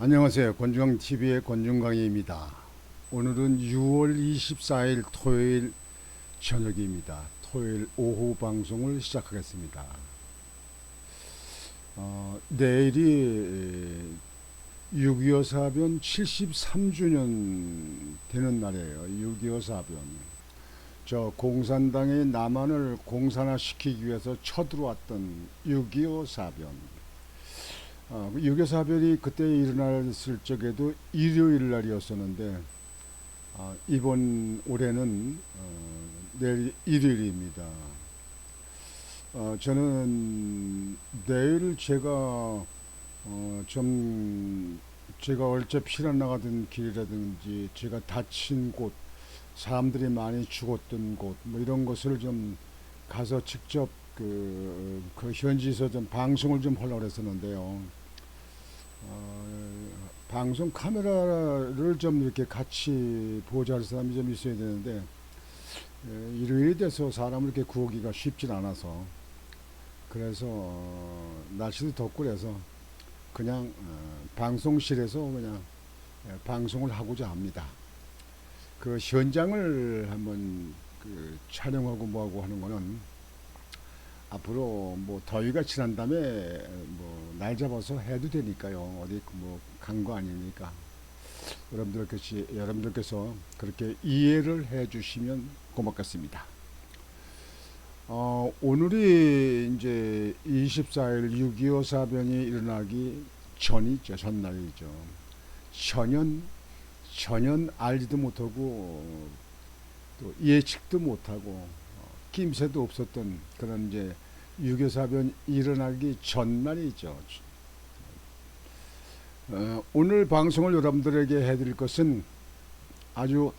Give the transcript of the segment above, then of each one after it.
안녕하세요. 권중강 TV의 권중강입니다. 오늘은 6월 24일 토요일 저녁입니다. 토요일 오후 방송을 시작하겠습니다. 어, 내일이 6.25 사변 73주년 되는 날이에요. 6.25 사변. 저 공산당이 남한을 공산화시키기 위해서 쳐들어왔던 6.25 사변. 아, 6.25 사변이 그때 일어났을 적에도 일요일 날이었었는데 아, 이번 올해는 어, 내일 일요일입니다. 어, 저는 내일 제가 어, 좀 제가 얼제 피난 나가던 길이라든지 제가 다친 곳 사람들이 많이 죽었던 곳 뭐 이런 것을 좀 가서 직접 그, 그 현지에서 좀 방송을 좀 하려고 했었는데요. 어, 방송 카메라를 좀 이렇게 같이 보좌할 사람이 좀 있어야 되는데 예, 일요일이 돼서 사람을 이렇게 구하기가 쉽진 않아서 그래서 어, 날씨도 덥고 그래서 그냥 어, 방송실에서 그냥 예, 방송을 하고자 합니다. 그 현장을 한번 그 촬영하고 뭐하고 하는 거는 앞으로 뭐 더위가 지난 다음에 뭐 날 잡아서 해도 되니까요. 어디 뭐 간 거 아니니까. 여러분들께서 여러분들께서 그렇게 이해를 해주시면 고맙겠습니다. 어, 오늘이 이제 24일 6.25 사변이 일어나기 전이죠. 전날이죠. 전년 전혀 알지도 못하고 또 예측도 못하고 어, 낌새도 없었던 그런 이제 유교 사변 일어나기 전날이죠. 어, 오늘 방송을 여러분들에게 해드릴 것은 아주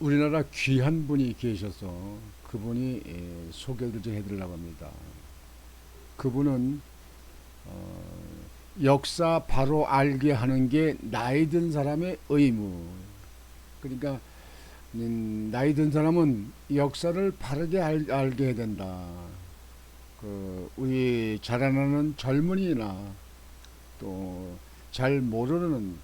우리나라 귀한 분이 계셔서 그분이 예, 소개를 좀 해드리려고 합니다. 그분은 어, 역사 바로 알게 하는 게 나이 든 사람의 의무. 그러니까 음, 나이 든 사람은 역사를 바르게 알, 알게 된다. 그 우리 자라나는 젊은이나 또 잘 모르는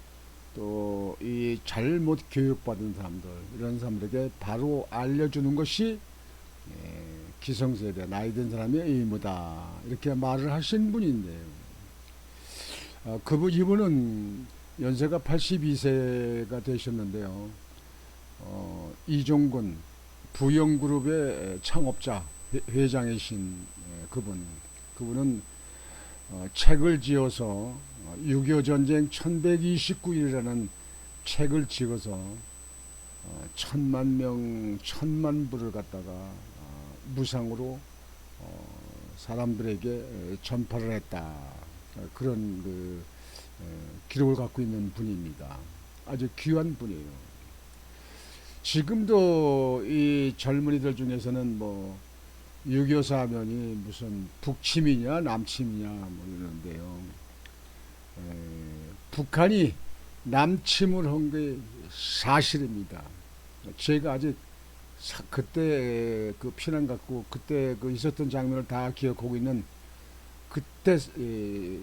또 이 잘못 교육받은 사람들 이런 사람들에게 바로 알려주는 것이 예, 기성세대 나이 든 사람의 의무다 이렇게 말을 하신 분인데요. 어, 그분 이분은 연세가 82세가 되셨는데요. 어, 이종근 부영그룹의 창업자 회- 회장이신 예, 그분 그분은 어, 책을 지어서 6.25 전쟁 1129일이라는 책을 지어서 어, 천만 명 천만 부를 갖다가 어, 무상으로 어, 사람들에게 에, 전파를 했다 어, 그런 그 에, 기록을 갖고 있는 분입니다. 아주 귀한 분이에요. 지금도 이 젊은이들 중에서는 뭐 유교 사면이 무슨 북침이냐 남침이냐 뭐 이러는데요. 에, 북한이 남침을 한 게 사실입니다. 제가 아직 사- 그때 그 피난 갖고 그때 그 있었던 장면을 다 기억하고 있는 그때 에,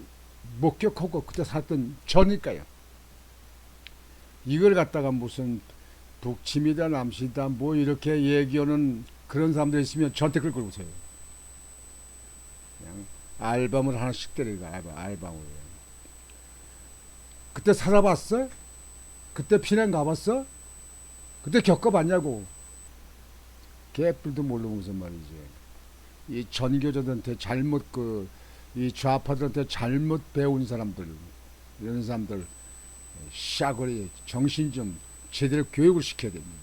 목격하고 그때 살았던 저니까요. 이걸 갖다가 무슨 북침이다 남시다 뭐 이렇게 얘기하는 그런 사람들 있으면 그걸 걸고 오세요. 그냥 알밤을 하나씩 때리고 알밤, 알밤을. 그때 살아봤어? 그때 피난 가봤어? 그때 겪어봤냐고. 개뿔도 무슨 말이지. 이 전교조들한테 잘못 그, 이 좌파들한테 잘못 배운 사람들, 이런 사람들, 샤거리 정신 좀 제대로 교육을 시켜야 됩니다.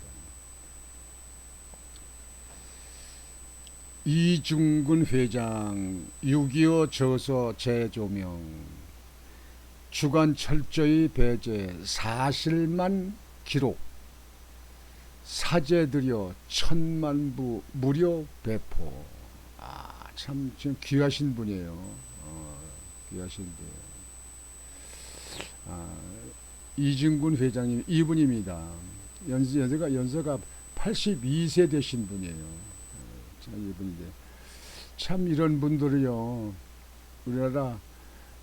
이중근 회장 6.25 저서 재조명. 주간 철저히 배제 사실만 기록. 사제들여 천만 부 무료 배포. 아참 지금 귀하신 분이에요. 어, 귀하신 분 아, 이중근 회장님 이분입니다. 연세, 연세가 연세가 82세 되신 분이에요. 어, 참 이분인데. 참 이런 분들이요. 우리나라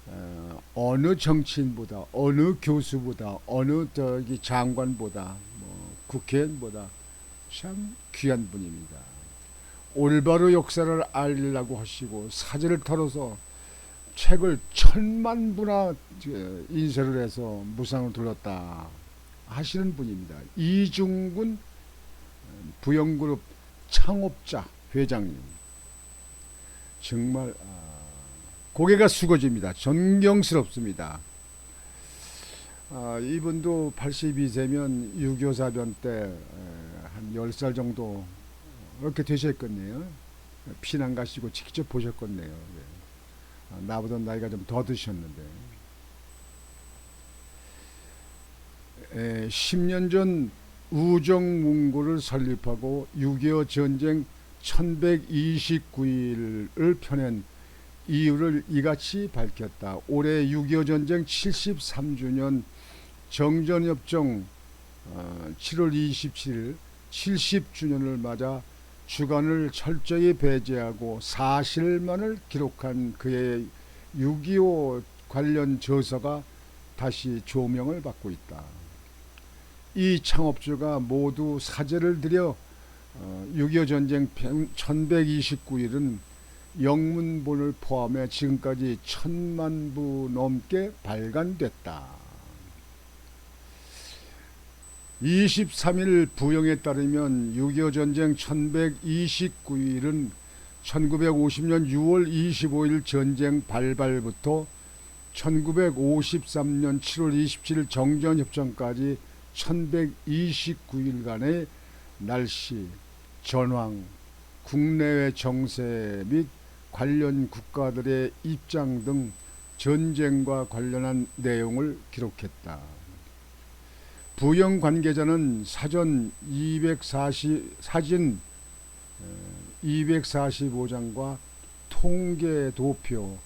어, 어느 정치인보다 어느 교수보다 어느 저기 장관보다 뭐 국회의원보다 참 귀한 분입니다. 올바로 역사를 알리려고 하시고 사제를 털어서 책을 천만 부나 저, 인쇄를 해서 무상을 둘렀다 하시는 분입니다. 이중근 부영그룹 창업자 회장님 정말 아, 고개가 숙어집니다. 존경스럽습니다. 아, 이분도 82세면 유교사변 때 한 10살 정도 이렇게 되셨겠네요. 피난 가시고 직접 보셨겠네요. 예. 아, 나보다 나이가 좀 더 드셨는데. 에, 10년 전 우정문고를 설립하고 6.25 전쟁 1129일을 펴낸 이유를 이같이 밝혔다. 올해 6.25 전쟁 73주년 정전협정 어, 7월 27일 70주년을 맞아 주간을 철저히 배제하고 사실만을 기록한 그의 6.25 관련 저서가 다시 조명을 받고 있다. 이 창업주가 모두 드려 어, 6.25 전쟁 1129일은 영문본을 포함해 지금까지 천만 부 넘게 발간됐다. 23일 부영에 따르면 6.25 전쟁 1129일은 1950년 6월 25일 전쟁 발발부터 1953년 7월 27일 정전협정까지 1129일간의 날씨, 전황, 국내외 정세 및 관련 국가들의 입장 등 전쟁과 관련한 내용을 기록했다. 부영 관계자는 사전 240 사진 245장과 통계 도표,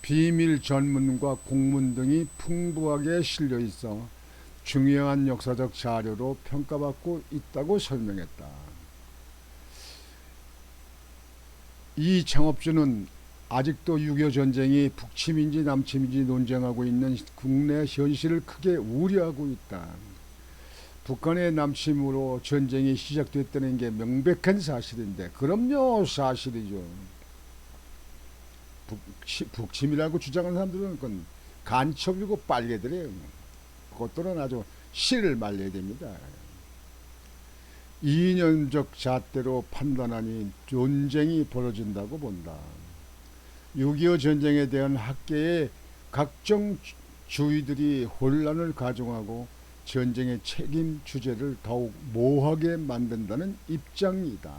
비밀 전문과 공문 등이 풍부하게 실려 있어 중요한 역사적 자료로 평가받고 있다고 설명했다. 이 창업주는 아직도 6.25 전쟁이 북침인지 남침인지 논쟁하고 있는 국내 현실을 크게 우려하고 있다. 북한의 남침으로 전쟁이 시작됐다는 게 명백한 사실인데 그럼요 사실이죠. 북, 북침이라고 주장하는 사람들은 그건 간첩이고 빨개들이에요. 그것들은 아주 씨를 말려야 됩니다. 이념적 잣대로 판단하니 전쟁이 벌어진다고 본다. 6.25 전쟁에 대한 학계의 각종 주의들이 혼란을 가중하고 전쟁의 책임 주제를 더욱 모호하게 만든다는 입장이다.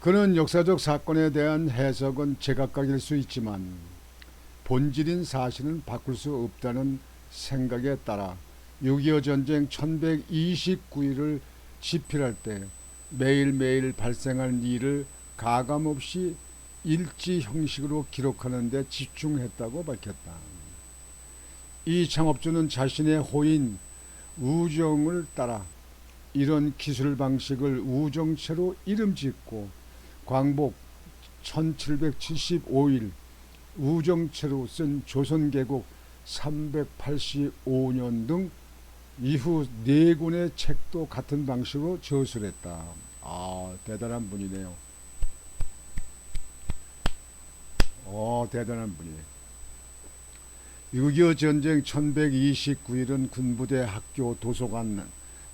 그는 역사적 사건에 대한 해석은 제각각일 수 있지만 본질인 사실은 바꿀 수 없다는 생각에 따라 6.25 전쟁 1129일을 집필할 때 매일매일 발생한 일을 가감없이 일지 형식으로 기록하는 데 집중했다고 밝혔다. 이 창업주는 자신의 호인 우정을 따라 이런 기술 방식을 우정체로 이름 짓고 광복 1775일 우정체로 쓴 조선개국 385년 등 이후 네 권의 책도 같은 방식으로 저술했다. 아 대단한 분이네요. 어 대단한 분이에요. 6.25 전쟁 1129일은 군부대 학교 도서관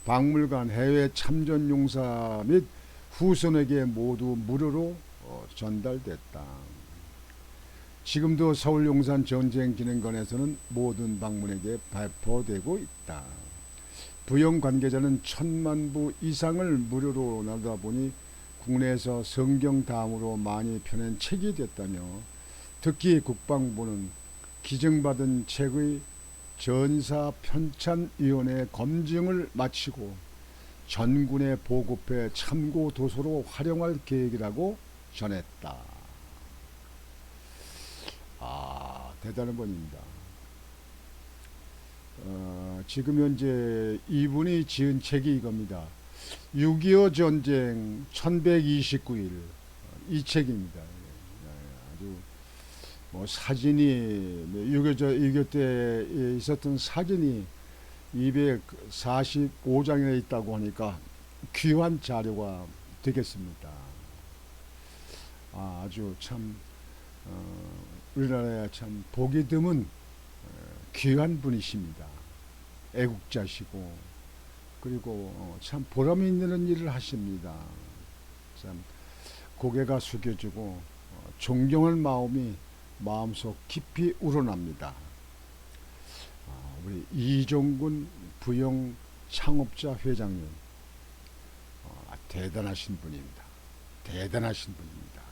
박물관 해외 참전 용사 및 후손에게 모두 무료로 어, 전달됐다. 지금도 서울 용산 전쟁 기념관에서는 모든 방문에게 발표되고 있다. 부영 관계자는 천만 부 이상을 무료로 나누다 보니 국내에서 성경 다음으로 많이 펴낸 책이 됐다며 특히 국방부는 기증받은 책의 전사 편찬위원회 검증을 마치고 전군에 보급해 참고 도서로 활용할 계획이라고 전했다. 아 대단한 분입니다. 어, 지금 현재 이분이 지은 책이 이겁니다. 6.25 전쟁 1129일 이 책입니다. 예, 아주 어, 사진이 6.25, 6.25때 있었던 사진이 245장에 있다고 하니까 귀한 자료가 되겠습니다. 아, 아주 참 어, 우리나라에 참 보기 드문 어, 귀한 분이십니다. 애국자시고 그리고 어, 참 보람 있는 일을 하십니다. 참 고개가 숙여지고 어, 존경할 마음이 마음속 깊이 우러납니다. 아, 우리 이종군 부영 창업자 회장님 어, 대단하신 분입니다. 대단하신 분입니다.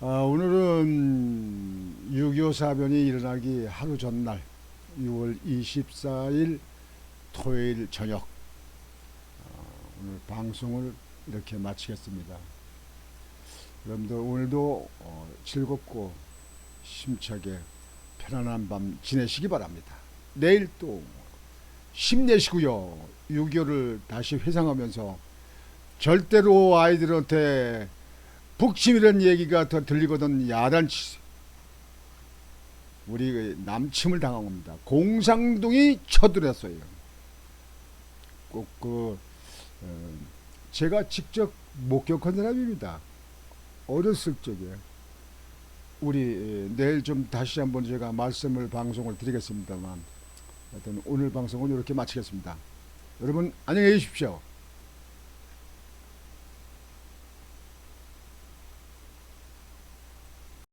아, 오늘은 6.25 사변이 일어나기 하루 전날 6월 24일 토요일 저녁 어, 오늘 방송을 이렇게 마치겠습니다. 여러분들 오늘도 어, 즐겁고 심차게 편안한 밤 지내시기 바랍니다. 내일 또 힘내시고요. 6.25를 다시 회상하면서 절대로 아이들한테 북침이라는 얘기가 더 들리거든 야단치 우리 남침을 당한 겁니다. 공상동이 쳐들었어요. 꼭그 어, 제가 직접 목격한 사람입니다. 어렸을 적에 우리 에, 내일 좀 다시 한번 제가 말씀을 방송을 드리겠습니다만 하여튼 오늘 방송은 이렇게 마치겠습니다. 여러분 안녕히 계십시오.